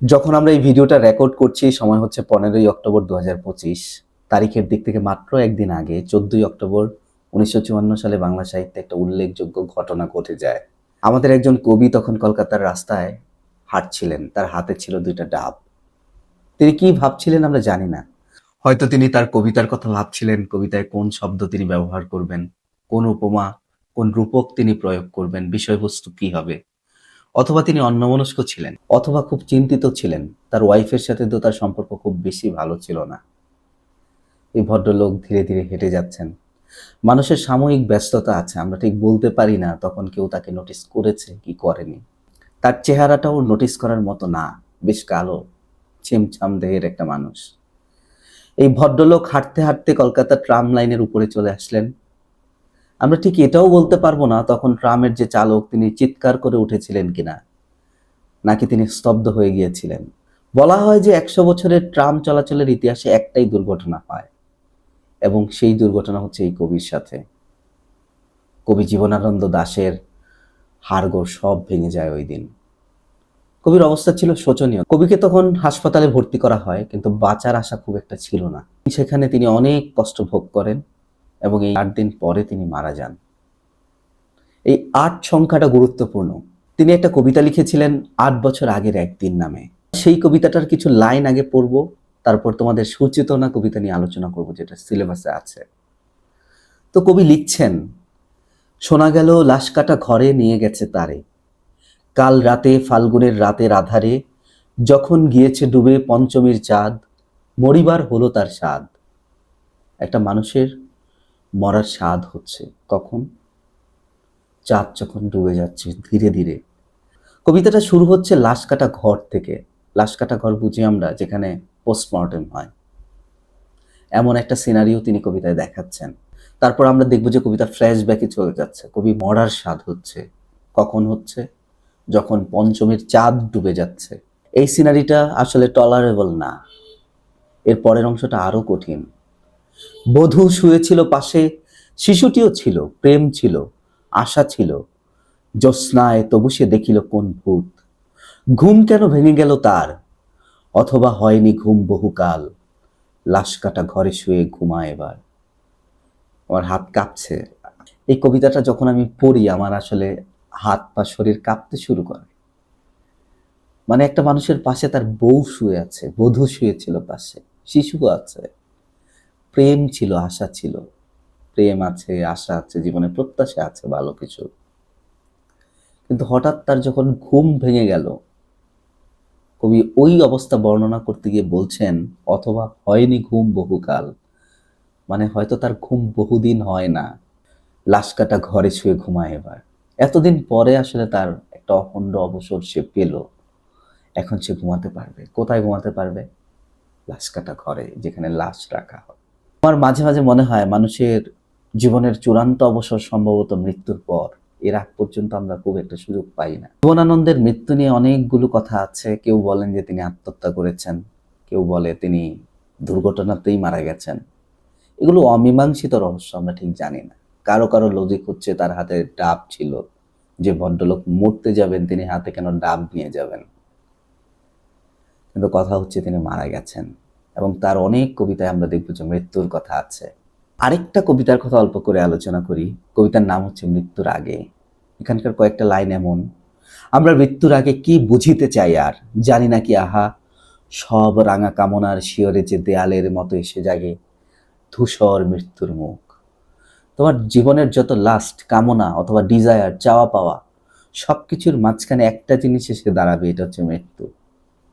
যখন আমরা এই ভিডিওটা রেকর্ড করছি সময় হচ্ছে পনেরোই অক্টোবর দু হাজার পঁচিশ। তারিখের দিক থেকে মাত্র একদিন আগে, চোদ্দই অক্টোবর উনিশশো চুয়ান্ন সালে বাংলা সাহিত্যে একটা উল্লেখযোগ্য ঘটনা ঘটে যায়। আমাদের একজন কবি তখন কলকাতার রাস্তায় হাঁটছিলেন, তার হাতে ছিল দুইটা ডাব। তিনি কি ভাবছিলেন আমরা জানি না। হয়তো তিনি তার কবিতার কথা ভাবছিলেন, কবিতায় কোন শব্দ তিনি ব্যবহার করবেন, কোন উপমা, কোন রূপক তিনি প্রয়োগ করবেন, বিষয়বস্তু কি হবে। অথবা তিনি অন্যমনস্ক ছিলেন, অথবা খুব চিন্তিত ছিলেন। তার ওয়াইফের সাথে তো তার সম্পর্ক খুব বেশি ভালো ছিল না। এই ভদ্রলোক ধীরে ধীরে হেঁটে যাচ্ছেন। মানুষের সাময়িক ব্যস্ততা আছে, আমরা ঠিক বলতে পারি না তখন কেউ তাকে নোটিস করেছে কি করেনি। তার চেহারাটাও নোটিস করার মতো না, বেশ কালো, ছিমছাম দেহের একটা মানুষ। এই ভদ্রলোক হাঁটতে হাঁটতে কলকাতা ট্রাম লাইনের উপরে চলে আসলেন। আমরা ঠিক এটাও বলতে পারব না তখন ট্রামের যে চালক তিনি চিৎকার করে উঠেছিলেন কিনা, নাকি তিনি স্তব্ধ হয়ে গিয়েছিলেন। বলা হয় যে একশো বছরের ট্রাম চলাচলের ইতিহাসে একটাই দুর্ঘটনা হয়, এবং সেই দুর্ঘটনা হচ্ছে এই কবির সাথে। কবি জীবনানন্দ দাশের হাড়গোড় সব ভেঙে যায় ওই দিন। কবির অবস্থা ছিল শোচনীয়। কবিকে তখন হাসপাতালে ভর্তি করা হয়, কিন্তু বাঁচার আশা খুব একটা ছিল না। সেখানে তিনি অনেক কষ্ট ভোগ করেন। এবং এই আট দিন পরে তিনি মারা যান। এই আট সংখ্যাটা গুরুত্বপূর্ণ। তিনি একটা কবিতা লিখেছিলেন আট বছর আগের একদিন নামে। সেই কবিতাটার কিছু লাইন আগে পড়ব, তারপর তোমাদের সুচেতনা কবিতা নিয়ে আলোচনা করব যেটা সিলেবাসে আছে। তো কবি লিখছেন, শোনা গেল লাশ কাটা ঘরে নিয়ে গেছে তারে। কাল রাতে ফাল্গুনের রাতের আধারে যখন গিয়েছে ডুবে পঞ্চমীর চাঁদ, মরিবার হলো তার স্বাদ। একটা মানুষের মরার স্বাদ হচ্ছে। কখন চাঁদ যখন ডুবে যাচ্ছে ধীরে ধীরে। কবিতাটা শুরু হচ্ছে লাশ কাটা ঘর থেকে। লাশ কাটা ঘর বুঝি আমরা, যেখানে পোস্টমর্টেম হয়। এমন একটা সিনারিও তিনি কবিতায় দেখাচ্ছেন। তারপর আমরা দেখব যে কবিতা ফ্ল্যাশব্যাকে চলে যাচ্ছে। কবি মরার স্বাদ হচ্ছে। কখন হচ্ছে? যখন পঞ্চমীর চাঁদ ডুবে যাচ্ছে। এই সিনারিটা আসলে টলারেবল না। এর পরের অংশটা আরও কঠিন। বধূ শুয়েছিল পাশে, শিশুটিও ছিল, প্রেম ছিল, আশা ছিল। জ্যোৎস্নায় তবু সে দেখিল কোন ভূত। ঘুম কেন ভেঙে গেল তার? অথবা হয়নি ঘুম বহুকাল? লাশ কাটা ঘরে শুয়ে ঘুমা এবার। আমার হাত কাঁপছে। এই কবিতাটা যখন আমি পড়ি, আমার আসলে হাত পা শরীর কাঁপতে শুরু করে। মানে একটা মানুষের পাশে তার বউ শুয়ে আছে, বধূ শুয়েছিল পাশে শিশু আছে। প্রেম ছিল, আশা ছিল। প্রেম আছে, আশা আছে, জীবনে প্রত্যাশা আছে, ভালো কিছু। কিন্তু হঠাৎ তার যখন ঘুম ভেঙে গেল, কবি ওই অবস্থা বর্ণনা করতে গিয়ে বলছেন, অথবা হয়নি ঘুম বহুকাল। মানে হয়তো তার ঘুম বহুদিন হয় না। লাশ কাটা ঘরে শুয়ে ঘুমায় এবার। এতদিন পরে আসলে তার একটা অখণ্ড অবসর সে পেল। এখন সে ঘুমাতে পারবে। কোথায় ঘুমাতে পারবে? লাশ কাটা ঘরে, যেখানে লাশ রাখা হয়। আমার মাঝে মাঝে মনে হয় মানুষের জীবনের চূড়ান্ত অবসর সম্ভবত মৃত্যুর পর। এর আগ পর্যন্ত আমরা খুব একটা সুযোগ পাই না। জীবনানন্দের মৃত্যু নিয়ে অনেকগুলো কথা আছে। কেউ বলেন যে তিনি আত্মহত্যা করেছেন। কেউ বলে তিনি দুর্ঘটনাতেই মারা গেছেন। এগুলো অমীমাংসিত রহস্য, আমরা ঠিক জানি না। কারও কারও লজিক হচ্ছে তার হাতে ডাব ছিল। যে ভদ্রলোক মরতে যাবেন, তিনি হাতে কেন ডাব নিয়ে যাবেন? কিন্তু কথা হচ্ছে তিনি মারা গেছেন। এবং তার অনেক কবিতায় আমরা দেখব যে মৃত্যুর কথা আছে। আরেকটা কবিতার কথা অল্প করে আলোচনা করি। কবিতার নাম হচ্ছে মৃত্যুর আগে। এখানকার কয়েকটা লাইন এমন, আমরা মৃত্যুর আগে কি বুঝিতে চাই আর? জানি না কি, আহা! সব রাঙা কামনার শিয়রে যে দেয়ালের মতো এসে জাগে, ধূসর মৃত্যুর মুখ। তোমার জীবনের যত লাস্ট কামনা অথবা ডিজায়ার চাওয়া পাওয়া সব কিছুর মাঝখানে একটা জিনিস এসে দাঁড়াবে, এটা হচ্ছে মৃত্যু।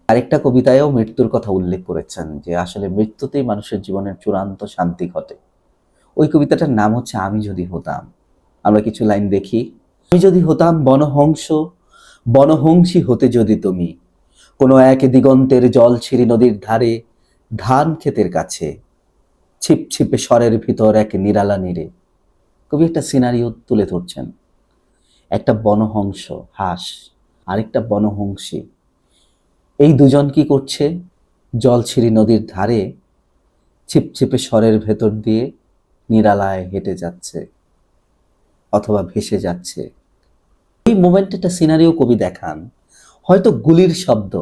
আরেকটা কবিতায়ও মৃত্যুর কথা উল্লেখ করেছেন যে আসলে মৃত্যুতেই মানুষের জীবনের চূড়ান্ত শান্তি ঘটে। ওই কবিতাটার নাম হচ্ছে, আমি যদি হতাম। আমরা কিছু লাইন দেখি, আমি যদি হতাম বনহংস, বনহংসী হতে যদি তুমি। কোনো এক দিগন্তের জল ছিঁড়ি নদীর ধারে, ধান ক্ষেতের কাছে ছিপছিপে স্বরের ভিতর এক নিরালা নিরে। কবি একটা সিনারিও তুলে ধরছেন। একটা বনহংস, হাঁস, আরেকটা বনহংসী। এই দুজন কি করছে? জলছিরি নদীর ধারে ছিপছিপে স্বরের ভেতর দিয়ে নিরালায় হেঁটে যাচ্ছে অথবা ভেসে যাচ্ছে। এই মোমেন্টে একটা সিনারিও কবি দেখান। হয়তো গুলির শব্দ।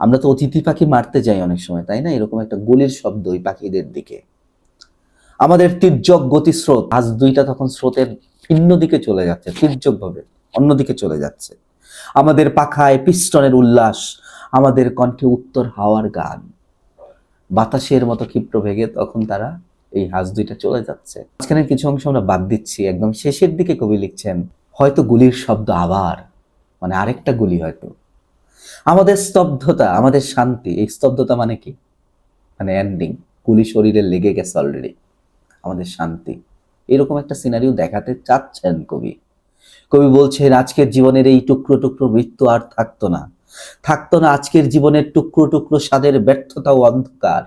আমরা তো অতিথি পাখি মারতে যাই অনেক সময়, তাই না? এরকম একটা গুলির শব্দ ওই পাখিদের দিকে। আমাদের তির্যক গতিস্রোত, আজ দুইটা তখন স্রোতের ভিন্ন দিকে চলে যাচ্ছে তির্যক ভাবে অন্যদিকে চলে যাচ্ছে। আমাদের পাখায় পিস্টনের উল্লাস, আমাদের কণ্ঠে উত্তর হাওয়ার গান। বাতাসের মতো ক্ষিপ্র ভেগে তখন তারা এই হাঁস দুইটা চলে যাচ্ছে। মাঝখানে কিছু অংশ আমরা বাদ দিচ্ছি, একদম শেষের দিকে কবি লিখছেন, হয়তো গুলির শব্দ আবার মানে আরেকটা গুলি হয়তো। আমাদের স্তব্ধতা, আমাদের শান্তি, এই স্তব্ধতা মানে কি? মানে এন্ডিং গুলি শরীরে লেগে গেছে অলরেডি আমাদের শান্তি। এরকম একটা সিনারিও দেখাতে চাচ্ছেন কবি। কবি বলছেন, আজকের জীবনের এই টুকরো টুকরো মৃত্যু আর থাকতো না। থাকতো না আজকের জীবনের টুকরো টুকরো স্বাদের ব্যর্থতা ও অন্ধকার।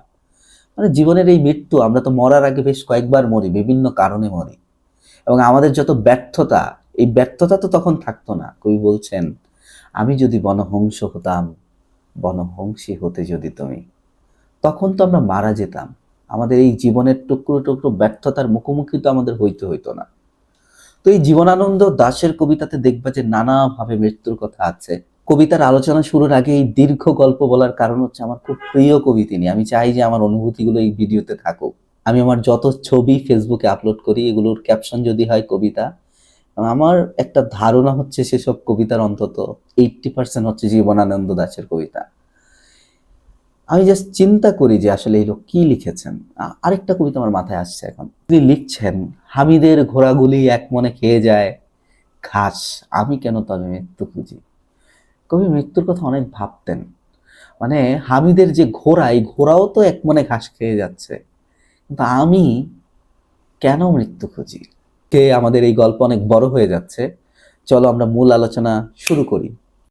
মানে জীবনের এই মৃত্যু, আমরা তো মরার আগে বেশ কয়েকবার মরি, বিভিন্ন কারণে মরি। এবং আমাদের যত ব্যর্থতা, এই ব্যর্থতা তো তখন থাকতো না। কবি বলছেন, আমি যদি বনহংস হতাম, বনহংসী হতে যদি তুমি, তখন তো আমরা মারা যেতাম। আমাদের এই জীবনের টুকরো টুকরো ব্যর্থতার মুখোমুখি তো আমাদের হইতে হইতো না। তো এই জীবনানন্দ দাশের কবিতাতে দেখবা যে নানাভাবে মৃত্যুর কথা আছে। কবিতার আলোচনা শুরুর আগে এই দীর্ঘ গল্প বলার কারণ হচ্ছে আমার খুব প্রিয় কবি তিনি। আমি চাই যে আমার অনুভূতিগুলো এই ভিডিওতে থাকুক। আমি আমার যত ছবি ফেসবুকে আপলোড করি, এগুলোর ক্যাপশন যদি হয় কবিতা, আমার একটা ধারণা হচ্ছে সেসব কবিতার অন্তত এইটটি পার্সেন্ট হচ্ছে জীবনানন্দ দাশের কবিতা। আমি জাস্ট চিন্তা করি যে আসলে এই লোক কি লিখেছেন। আরেকটা কবিতা আমার মাথায় আসছে এখন। তিনি লিখছেন, হামিদের ঘোড়াগুলি এক মনে খেয়ে যায় ঘাস আমি কেন তবে মৃত্যু খুঁজি? কবি মৃত্যুর কথা অনেক ভাবতেন। মানে হামিদের যে ঘোড়া, এই ঘোড়াও তো এক মনে ঘাস খেয়ে যাচ্ছে। কিন্তু আমি কেন মৃত্যু খুঁজি? কে আমাদের এই গল্প অনেক বড় হয়ে যাচ্ছে। চলো আমরা মূল আলোচনা শুরু করি।